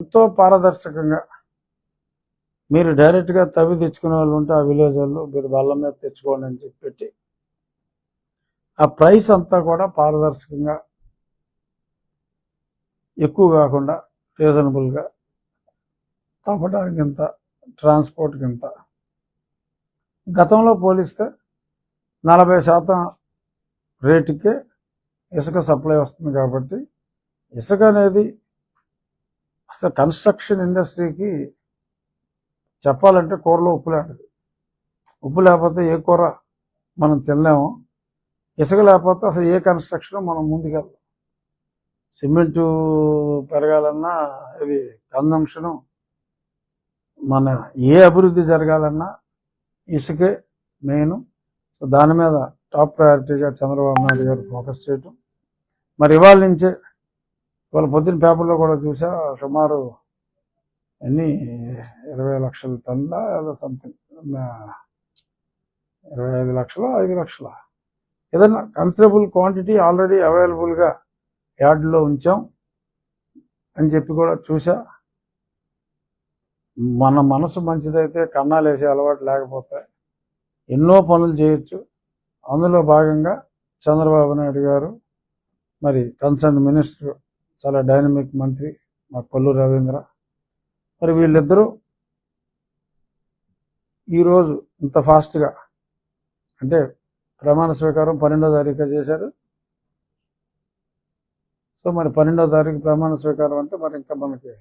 ఎంతో పారదర్శకంగా మీరు డైరెక్ట్గా తవ్వి తెచ్చుకునే వాళ్ళు ఉంటే ఆ విలేజ్ వాళ్ళు మీరు బల్ల మీద తెచ్చుకోండి అని చెప్పి పెట్టి ఆ ప్రైస్ అంతా కూడా పారదర్శకంగా ఎక్కువ కాకుండా రీజనబుల్గా తవ్వడానికి ఇంత ట్రాన్స్పోర్ట్కి ఇంత గతంలో పోలిస్తే నలభై శాతం రేటుకే ఇసుక సప్లై వస్తుంది కాబట్టి ఇసుక అనేది అసలు కన్స్ట్రక్షన్ ఇండస్ట్రీకి చెప్పాలంటే కూరలో ఉప్పు లాంటిది. ఉప్పు లేకపోతే ఏ కూర మనం తినలేము. ఇసుక లేకపోతే అసలు ఏ కన్స్ట్రక్షన్ మనం ముందుకెళ్ళం. సిమెంటు పెరగాలన్నా ఇది కన్జంప్షను మన ఏ అభివృద్ధి జరగాలన్నా ఇసుకే మెయిన్. సో దాని మీద టాప్ ప్రయారిటీగా చంద్రబాబు నాయుడు గారు ఫోకస్ చేయటం. మరి ఇవాళ నుంచే ఇవాళ పొద్దున్న పేపర్లో కూడా చూసా సుమారు ఎన్ని? ఇరవై లక్షల టన్నుల ఏదో సంథింగ్ ఇరవై ఐదు లక్షల ఐదు లక్షల. ఏదైనా కన్సిడరబుల్ క్వాంటిటీ ఆల్రెడీ అవైలబుల్గా యార్డ్లో ఉంచాం అని చెప్పి కూడా చూసా. మన మనసు మంచిదైతే కన్నాలు వేసే అలవాటు లేకపోతే ఎన్నో పనులు చేయొచ్చు. అందులో భాగంగా చంద్రబాబు నాయుడు గారు మరి కన్సర్న్ మినిస్టర్ చాలా డైనమిక్ మంత్రి మా కొల్లు రవీంద్ర. మరి వీళ్ళిద్దరూ ఈరోజు ఇంత ఫాస్ట్గా అంటే ప్రమాణ స్వీకారం పన్నెండో తారీఖు చేశారు. సో మరి పన్నెండో తారీఖు ప్రమాణ స్వీకారం అంటే మరి ఇంకా మనకి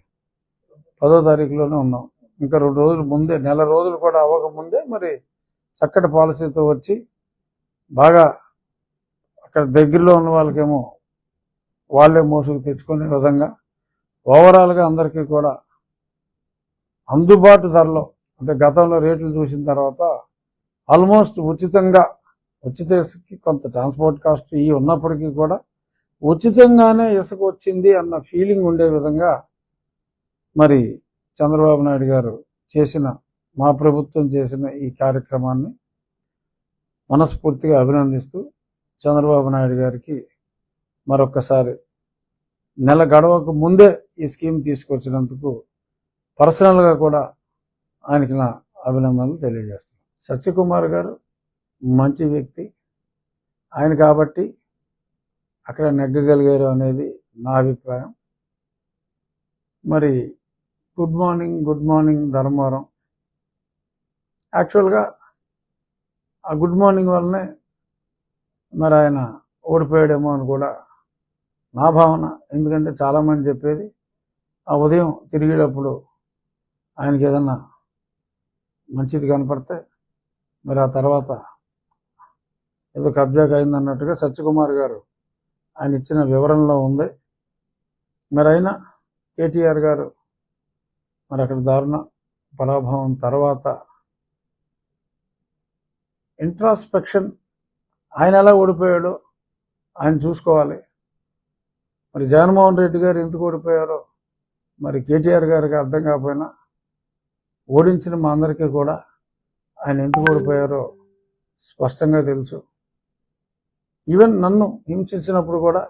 పదో తారీఖులోనే ఉన్నాం. ఇంకా రెండు రోజులు ముందే నెల రోజులు కూడా అవ్వకముందే మరి చక్కటి పాలసీతో వచ్చి బాగా అక్కడ దగ్గరలో ఉన్న వాళ్ళకేమో వాళ్ళే మోసుకు తెచ్చుకునే విధంగా ఓవరాల్గా అందరికీ కూడా అందుబాటు ధరలో అంటే గతంలో రేట్లు చూసిన తర్వాత ఆల్మోస్ట్ ఉచితంగా ఉచిత ఇసుకకి కొంత ట్రాన్స్పోర్ట్ కాస్ట్ ఇవి ఉన్నప్పటికీ కూడా ఉచితంగానే ఇసుక వచ్చింది అన్న ఫీలింగ్ ఉండే విధంగా మరి చంద్రబాబు నాయుడు గారు చేసిన మా ప్రభుత్వం చేసిన ఈ కార్యక్రమాన్ని మనస్ఫూర్తిగా అభినందిస్తూ చంద్రబాబు నాయుడు గారికి మరొక్కసారి నెల గడవకు ముందే ఈ స్కీమ్ తీసుకొచ్చినందుకు పర్సనల్గా కూడా ఆయనకి నా అభినందనలు తెలియజేస్తున్నాను. సత్యకుమార్ గారు మంచి వ్యక్తి. ఆయన కాబట్టి అక్కడ నెగ్గగలిగారు అనేది నా అభిప్రాయం. మరి good morning good morning Dharmavaram. యాక్చువల్గా ఆ గుడ్ మార్నింగ్ వల్లనే మరి ఆయన ఓడిపోయాడేమో అని కూడా నా భావన. ఎందుకంటే చాలామంది చెప్పేది ఆ ఉదయం తిరిగేటప్పుడు ఆయనకి ఏదన్నా మంచిది కనపడితే మరి ఆ తర్వాత ఏదో కబ్జాకి అయింది అన్నట్టుగా సత్యకుమార్ గారు ఆయన ఇచ్చిన వివరణలో ఉంది. మరి అయినా కేటీఆర్ గారు మరి అక్కడ దారుణ పరాభవం తర్వాత ఇంట్రాస్పెక్షన్ ఆయన ఎలా ఓడిపోయాడో ఆయన చూసుకోవాలి. మరి జగన్మోహన్ రెడ్డి గారు ఎందుకు ఓడిపోయారో మరి కేటీఆర్ గారికి అర్థం కాకపోయినా ఓడించిన మా అందరికీ కూడా ఆయన ఎందుకు ఓడిపోయారో స్పష్టంగా తెలుసు. ఈవెన్ నన్ను హింసించినప్పుడు కూడా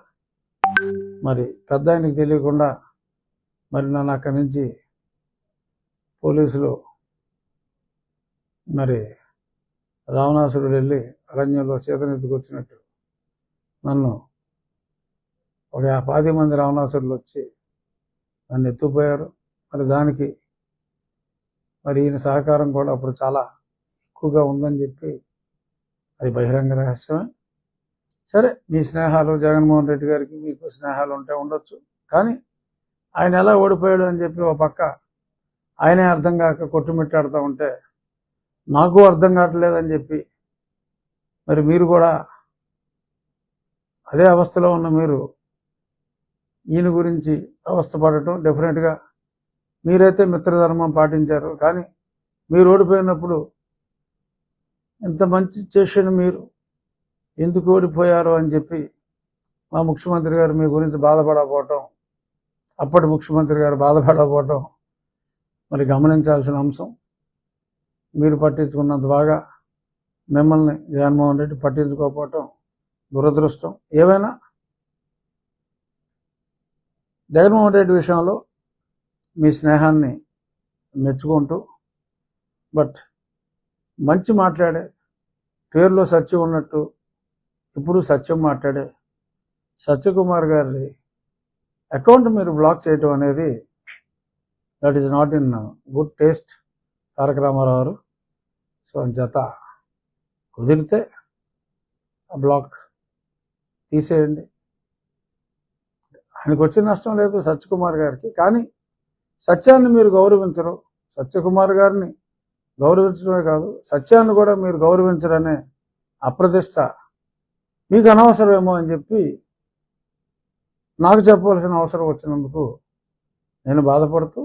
మరి పెద్ద ఆయనకి తెలియకుండా మరి నన్ను అక్కడి నుంచి పోలీసులు మరి రావణాసురుడు వెళ్ళి అరణ్యంలో సీతనెత్తుకొచ్చినట్టు నన్ను ఒక పది మంది రావణాసురులు వచ్చి నన్ను ఎత్తుపోయారు మరి దానికి మరి ఈయన సహకారం కూడా అప్పుడు చాలా ఎక్కువగా ఉందని చెప్పి అది బహిరంగ రహస్యమే. సరే మీ స్నేహాలు జగన్మోహన్ రెడ్డి గారికి మీకు స్నేహాలు ఉంటే ఉండొచ్చు. కానీ ఆయన ఎలా ఓడిపోయాడు అని చెప్పి ఒక పక్క ఆయనే అర్థం కాక కొట్టుమిట్టాడుతూ ఉంటే నాకు అర్థం కావట్లేదని చెప్పి మరి మీరు కూడా అదే అవస్థలో ఉన్న మీరు ఈయన గురించి అవస్థపడటం డెఫినెట్గా మీరైతే మిత్రధర్మం పాటించారు. కానీ మీరు ఓడిపోయినప్పుడు ఇంత మంచి చేసిన మీరు ఎందుకు ఓడిపోయారు అని చెప్పి మా ముఖ్యమంత్రి గారు మీ గురించి బాధపడకపోవటం అప్పటి ముఖ్యమంత్రి గారు బాధపడకపోవటం మరి గమనించాల్సిన అంశం. మీరు పట్టించుకున్నంత బాగా మిమ్మల్ని జగన్మోహన్ రెడ్డి పట్టించుకోకపోవటం దురదృష్టం. ఏవైనా జగన్మోహన్ రెడ్డి విషయంలో మీ స్నేహాన్ని మెచ్చుకుంటూ బట్ మంచి మాట్లాడే పేరులో సత్యం ఉన్నట్టు ఇప్పుడు సత్యం మాట్లాడే సత్యకుమార్ గారి అకౌంట్ మీరు బ్లాక్ చేయటం అనేది that is not in good taste Taraka Rama Rao garu. So జత కుదిరితే ఆ బ్లాక్ తీసేయండి. ఆయనకు వచ్చిన నష్టం లేదు సత్యకుమార్ గారికి. కానీ సత్యాన్ని మీరు గౌరవించరు. సత్యకుమార్ గారిని గౌరవించడమే కాదు సత్యాన్ని కూడా మీరు గౌరవించరనే అప్రతిష్ట మీకు అనవసరమేమో అని చెప్పి నాకు చెప్పవలసిన అవసరం వచ్చినందుకు నేను బాధపడుతూ